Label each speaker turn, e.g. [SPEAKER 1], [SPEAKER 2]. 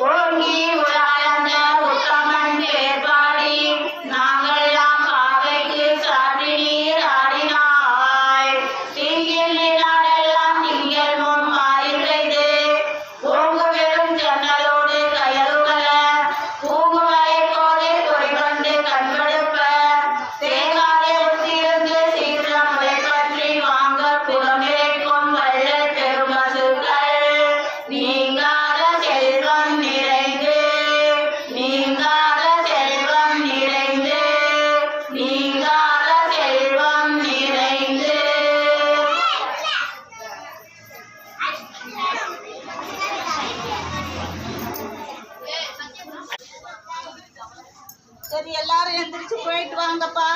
[SPEAKER 1] working.
[SPEAKER 2] சரி எல்லாரும் எந்திரிச்சு போயிட்டு வாங்கப்பா.